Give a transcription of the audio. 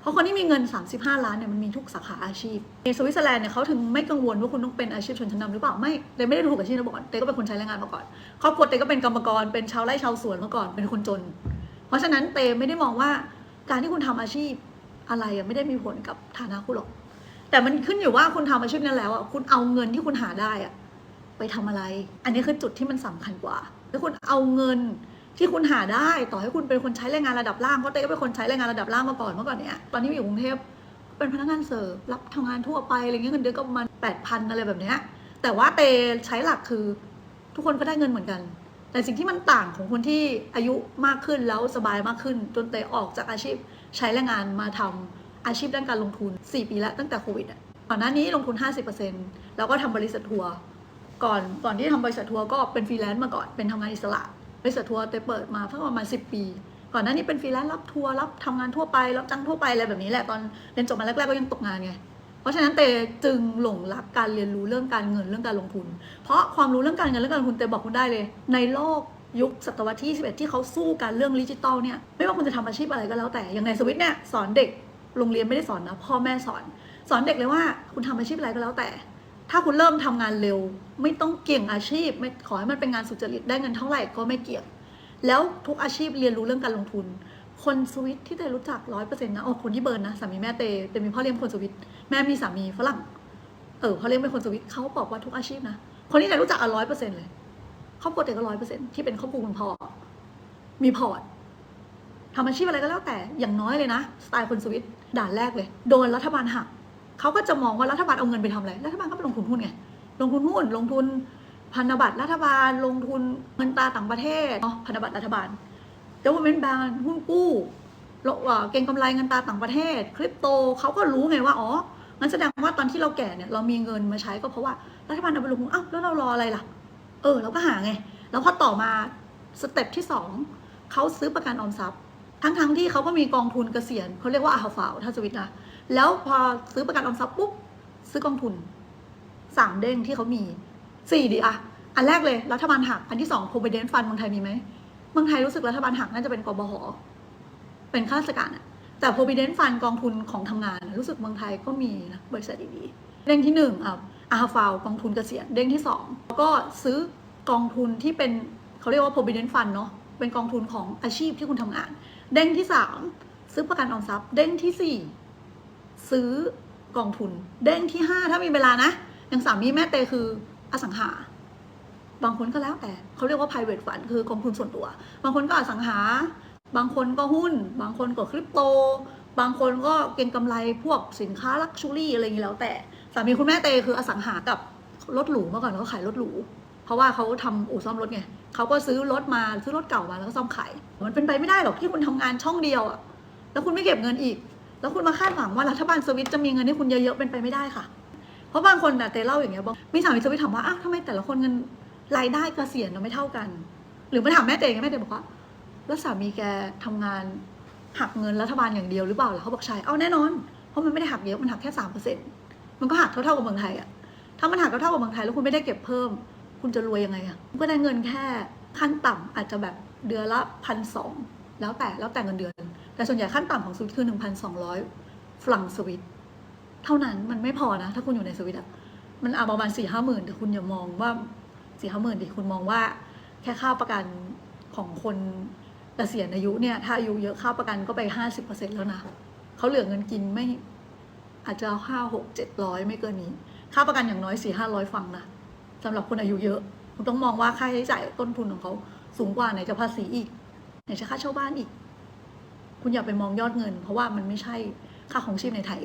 เพราะคนที่มีเงิน 35 ล้านเนี่ยมันมีทุกสาขาอาชีพในสวิตเซอร์แลนด์เนี่ยเขาถึงไม่กังวลว่าคุณต้องเป็นอาชีพชนชั้นนำหรือเปล่าไม่เต้ไม่ได้ถูกอาชีพนะบอกก่อนเต้ก็เป็นคนใช้แรงงานมาก่อนครอบครัวเต้ก็เป็นกรรมกรเป็นชาวไร่ชาวสวนมาก่อนเป็นคนจน เพราะฉะนั้นเต้ไม่ได้มองว่าการที่คุณทำอาชีพอะไรอะไม่ได้มีผลกับฐานะคุณหรอก แต่มันขึ้นอยู่ว่าคุณทำอาชีพนั้นแล้วอะคุณเอาเงินที่คุณหาได้อะไปทำอะไร อันนี้คือจุดที่มันสำคัญกว่าถ้าคุณเอาเงิน ที่คุณหาได้ต่อให้คุณเป็นคนใช้แรงงานระดับล่างเพราะเต้ก็เป็นคนใช้แรงงานระดับล่างมาก่อนเมื่อก่อนเนี้ยตอนที่อยู่กรุงเทพเป็นพนักงานเสิร์ฟรับทำงานทั่วไปอะไรเงี้ยเงินเดือนก็ประมาณแปดพันอะไรแบบเนี้ยแต่ว่าเตใช้หลักคือทุกคนก็ได้เงินเหมือนกัน แต่สิ่งที่มันต่างของคนที่อายุมากขึ้นแล้วสบายมากขึ้น จนเตออกจากอาชีพใช้แรงงานมาทำอาชีพด้านการลงทุน 4 ปีแล้วตั้งแต่โควิดอะก่อนหน้านี้ลงทุน 50%แล้วก็ทำบริษัททัวร์ก่อนก่อนที่ทำบริษัททัวร์ก็เป็นฟรีแลนซ์มาก่อนเป็นทำงานอิสระ บริษัททัวร์เตเปิดมาเพิ่งประมาณ10ปี ก่อนหน้านี้เป็นฟรีแลนซ์รับทัวร์รับทำงานทั่วไปรับจ้างทั่วไปอะไรแบบนี้แหละตอนเรียนจบมาแรกๆก็ยังตกงานไงเพราะฉะนั้นเตจึงหลงรักการเรียนรู้เรื่องการเงินเรื่องการลงทุน เพราะความรู้เรื่องการเงินเรื่องการลงทุนเตบอกคุณได้เลย ในโลกยุคศตวรรษที่11ที่เขาสู้กันเรื่องดิจิตอลเนี่ยไม่ว่าคุณจะทำอาชีพอะไรก็แล้วแต่อย่างในสวิตเนี่ยสอนเด็กโรงเรียนไม่ได้สอนนะพ่อแม่สอน สอนเด็กเลยว่าคุณทำอาชีพอะไรก็แล้วแต่ ถ้าคุณเริ่มทำงานเร็ว ไม่ต้องเก่งอาชีพ ไม่ขอให้มันเป็นงานสุจริตได้เงินเท่าไหร่ก็ไม่เกี่ยงแล้วทุกอาชีพเรียนรู้เรื่องการลงทุน คนสวิตที่เตรู้จักร้อยเปอร์เซ็นต์นะโอ้คนที่เบิร์นนะสามีแม่เตเตมีพ่อเลี้ยงคนสวิตแม่มีสามีฝรั่งเออพ่อเลี้ยงเป็นคนสวิตเขาบอกว่าทุกอาชีพนะคนที่เตรู้จักอะร้อยเปอร์เซ็นต์เลยครอบครัวเตก็ร้อยเปอร์เซ็นต์ที่เป็นครอบครัวคุณพ่อมีพอร์ตทำอาชีพอะไรก็แล้วแต่อย่างน้อยเลยนะสไตล์คนสวิตด่านแรกเลย โดนรัฐบาลหัก เขาก็จะมองว่ารัฐบาลเอาเงินไปทำอะไร รัฐบาลก็ไปลงทุนหุ้นไง ลงทุนหุ้น ลงทุนพันธบัตรรัฐบาล ลงทุนเงินตราต่างประเทศเนาะพันธบัตรรัฐบาลเดี๋ยวเป็นแบรนด์หุ้นกู้เก่งกำไรเงินตราต่างประเทศ คริปโตเขาก็รู้ไงว่า อ๋อ งั้นแสดงว่าตอนที่เราแก่เนี่ยเรามีเงินมาใช้ก็เพราะว่ารัฐบาลเอาไปลงทุนอ้าวแล้วเรารออะไรล่ะ เออ เราก็หาไง แล้วพอต่อมาสเต็ปที่สองเขาซื้อประกันออมทรัพย์ ทั้งๆที่เขาก็มีกองทุนเกษียณเขาเรียกว่าอาฮาฟาวถ้าสวิตนะ แล้วพอซื้อประกันออมทรัพย์ปุ๊บซื้อกองทุนสามเด้งที่เขามีสี่ดีอะอันแรกเลยรัฐบาลหักอันที่สอง provident fund เมืองไทยมีไหมเมืองไทยรู้สึกรัฐบาลหักน่าจะเป็นกบหเป็นข้าราชการอะแต่ provident fund กองทุนของทำงาน รู้สึกเมืองไทยก็มีนะบริษัทดีๆเด้งที่หนึ่งอะอาฮาฟาวกองทุนเกษียณเด้งที่สองแล้วก็ซื้อกองทุนที่เป็นเขาเรียกว่า provident fund เนาะเป็นกองทุนของอาชีพที่คุณทำงาน เด้งที่สามซื้อประกันออมทรัพย์ เด้งที่สี่ ซื้อกองทุน เด้งที่ห้าถ้ามีเวลานะอย่างสามีแม่เตคืออสังหา บางคนก็แล้วแต่เขาเรียกว่า private fund คือกองทุนส่วนตัว บางคนก็อสังหา บางคนก็หุ้น บางคนก็คริปโต บางคนก็เก็งกำไรพวกสินค้าลักชูรี่อะไรอย่างนี้แล้วแต่สามีคุณแม่เตคืออสังหากับรถหรูเมื่อก่อนเขาขายรถหรูเพราะว่าเขาทำอู่ซ่อมรถไงเขาก็ซื้อรถมาซื้อรถเก่ามาแล้วก็ซ่อมขายมันเป็นไปไม่ได้หรอกที่คุณทำงานช่องเดียวอะแล้วคุณไม่เก็บเงินอีก แล้วคุณมาคาดหวังว่ารัฐบาลสวิตจะมีเงินให้คุณเยอะๆเป็นไปไม่ได้ค่ะ เพราะบางคนน่ะเตเล่าอย่างเงี้ยบอกมีสามีสวิตถามว่าอ้าวทำไมแต่ละคนเงินรายได้กเกษียณเราไม่เท่ากัน หรือมาถามแม่เตไงแม่เตบอกว่าแล้วสามีแกทำงานหักเงินรัฐบาลอย่างเดียวหรือเปล่าล่ะเขาบอกใช่เอาแน่นอน เพราะมันไม่ได้หักเยอะมันหักแค่สามเปอร์เซ็นต์มันก็หักเท่าๆกับเมืองไทยอะถ้ามันหักเท่าๆกับเมืองไทยแล้วคุณไม่ได้เก็บเพิ่ม คุณจะรวยยังไงอะก็ได้เงินแค่ขั้นต่ำอาจจะแบบเดือนละพันสองแล้วแต่แล้วแต่เงินเดือน แต่ส่วนใหญ่ขั้นต่ำของสวิตคือหนึ่งพันสองร้อยฟรังสวิต เท่านั้นมันไม่พอนะ ถ้าคุณอยู่ในสวิตอะมันเอาประมาณสี่ห้าหมื่นแต่คุณอย่ามองว่าสี่ห้าหมื่นดิคุณมองว่าแค่ค่าประกันของคนเกษียณอายุเนี่ย ถ้าอายุเยอะค่าประกันก็ไปห้าสิบเปอร์เซ็นแล้วนะเขาเหลือเงินกินไม่อาจจะห้าหกเจ็ดร้อยไม่เกินนี้ ค่าประกันอย่างน้อยสี่ห้าร้อยฟังนะสำหรับคนอายุเยอะคุณต้องมองว่าค่าใช้จ่ายต้นทุนของเขาสูงกว่าไหนจะภาษีอีกไหนจะค่าเช่าบ้านอีก คุณอย่าไปมองยอดเงิน เพราะว่ามันไม่ใช่ค่าของชีพในไทย